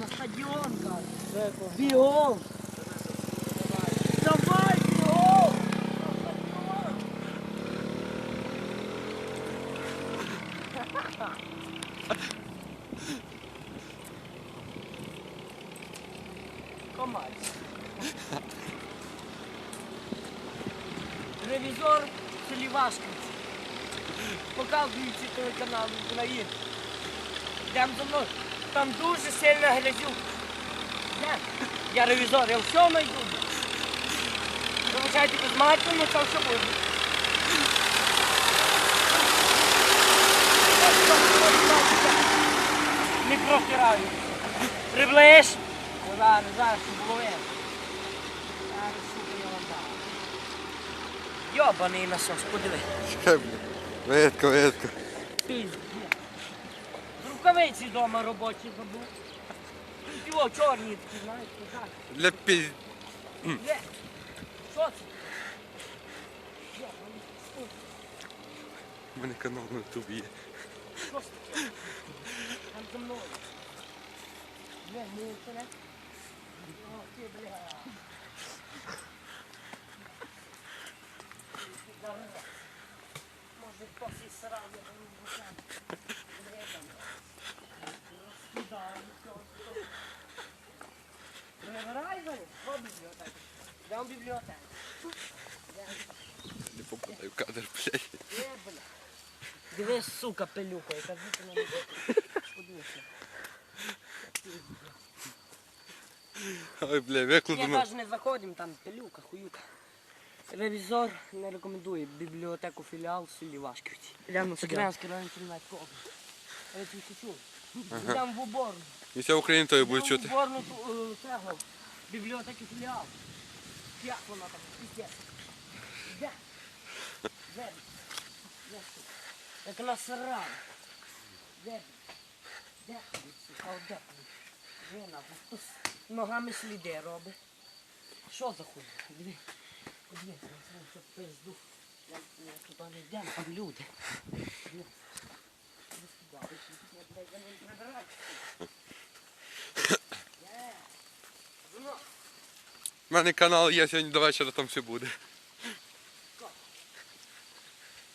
на стадіон, каже. Бігом. Давай, бігом. На Ревізор Селівашківці. Показуючи телеканал України. Йдемо за мною. Там дуже сильна грязюка. Я ревізор, я все найду. Вибачайте, без матину, це все буде. Не прохираю. Приближ. Ну, Зараз, зараз, щоб було видно. Зараз, сука, я вам дам. Йобаний насос, подиви. Чекай, бля. Видко, видко. Пізд. Рукавиці вдома робочі забув. Його чорні такі, знаєш, так. Для пі... Де? Що це? У мене канал на ютубі є. Що це? Там за мною. Де, не це не? О, ти, бля. Може, хтось із сараю, я там не знаю. Розкидаю, все, все. Прибирай, Ваня, в бібліотеку. Йдемо в бібліотеку. Не попадаю в кадр, блядь. Дивись, сука, пилюка, яка звідти на мене. Подивися. Ой, бля, Я викладено. навіть не заходимо, там пилюка, хуюка. Ревізор не рекомендує бібліотеку філіал в селі Вашківці. Сюди. Крянський район Чернівецької області. Я. Йдемо в уборну. І вся Україна тобі буде Йдемо в чути. уборну ту- е, бібліотеки філіал. Як вона там, піздець. Де? Де? Де? Як насрала. Де? Де? Сука, де? Де нахуй? Ногами сліди робить. Що за хуй? Диви. Диви, я знаю, що пизду. Я, туди не йдемо, там люди. Диви. Іди сюди, більше я, блядь, я не прибираю. Є. Зуно. У мене канал є сьогодні до вечора, там все буде.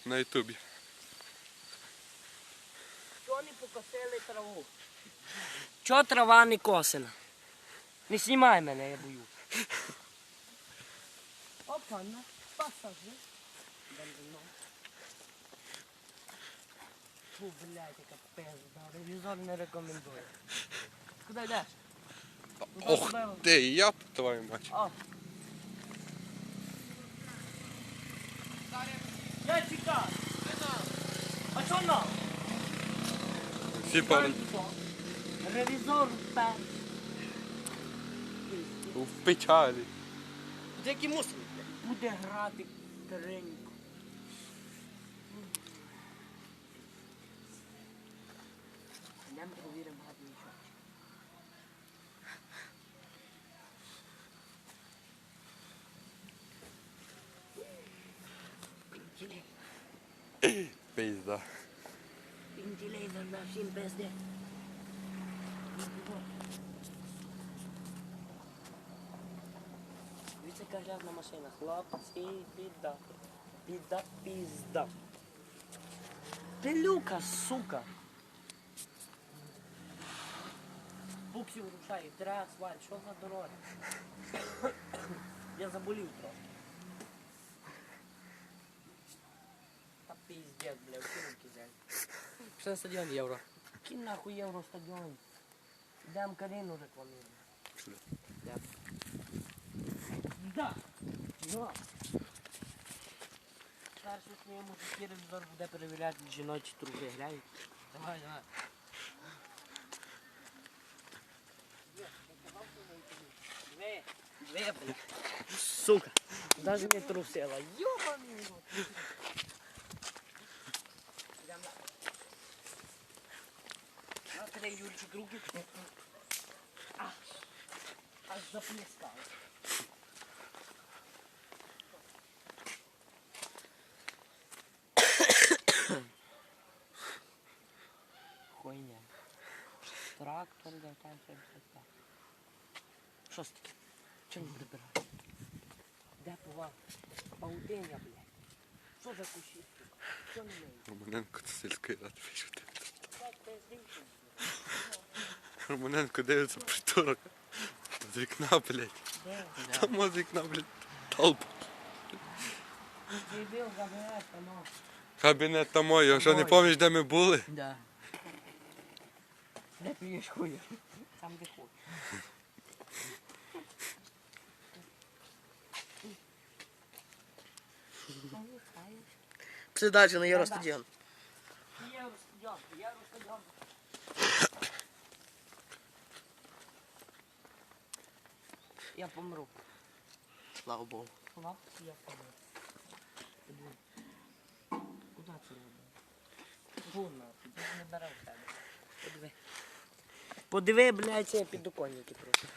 На ютубі. Чого не покосили траву? Чого трава не косена? Не знімай мене, я бою. Опа, на пасажир. Фу, блядь, яка пизда. Ревізор не рекомендує. Куди йдеш? Ох ти, я твою мать. Я чекаю. А що нам? Всі певні. Ревізор пер. В печалі. Ти який мусор? Буде грати тренько. Пизда. Пінтілей за всім пизде. Дивіться, яка грязна машина. Хлопці, біда. Біда, пізда. Пилюка, сука. Буксів рушає, драк, сваль, що за дороги? Я заболів трохи. Та піздець, бля, кинуки взяли. Пішли на стадіон євро. Ким нахуй євростадіон? Йдемо Каріну рекламуємо. Сюди. Да. Да. Перше в своєму житті ревізор буде перевіряти жіночі труби. Глянь. Давай, давай. Две. Две, блядь. Сука. Даже не трусила. Ёбаный Смотри, Юрчик, руки. А. Аж заплескал. Хуйня. Трактор, 75. Що з таке? Чого не прибираєш? Де повал? Паутиня, блядь. Що за кущі? Що не миє? Романенко це сільський рад пише. Романенко дивиться притурок. З вікна, блядь. Де? Там з вікна, блядь. Толпа. Дебіл, забирай, там. Кабінет там мой, а що не Мой. пам'ятаєш, де ми були? Да. Де п'єш хуя? Там де хочеш. Придача на Євростадіон. Євростадіон, Євростадіон. Я помру. Слава Богу. Лап, я помру. Куди це я ж не бере в тебе. Подиви. Подиви, блядь, це підоконники просто.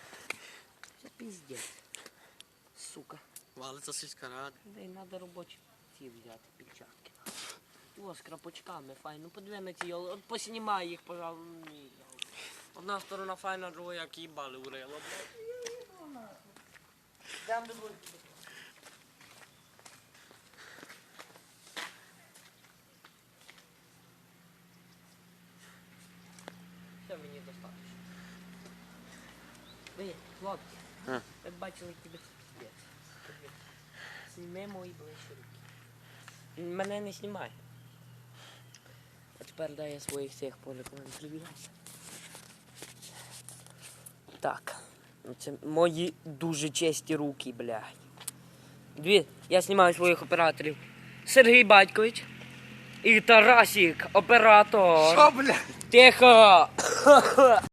Це піздець. Сука. Валиться сільська рада. Де й треба робочі ці взяти пільчатки. О, з крапочками файно. Подиви на ці От поснімай їх, пожалуй. Одна сторона файна, друга як їбали урило, блядь. Де будуть. Все мені достатньо. Ви, хлопці, А. ви бачили тебе. Подиви. Зніми мої ближчі руки. Мене не знімай. А тепер дай я своїх всіх полікувань привіряйся. Так. Це мої дуже честі руки, блядь. Дві, я знімаю своїх операторів. Сергій Батькович і Тарасік, оператор. Що, блядь? Тихо!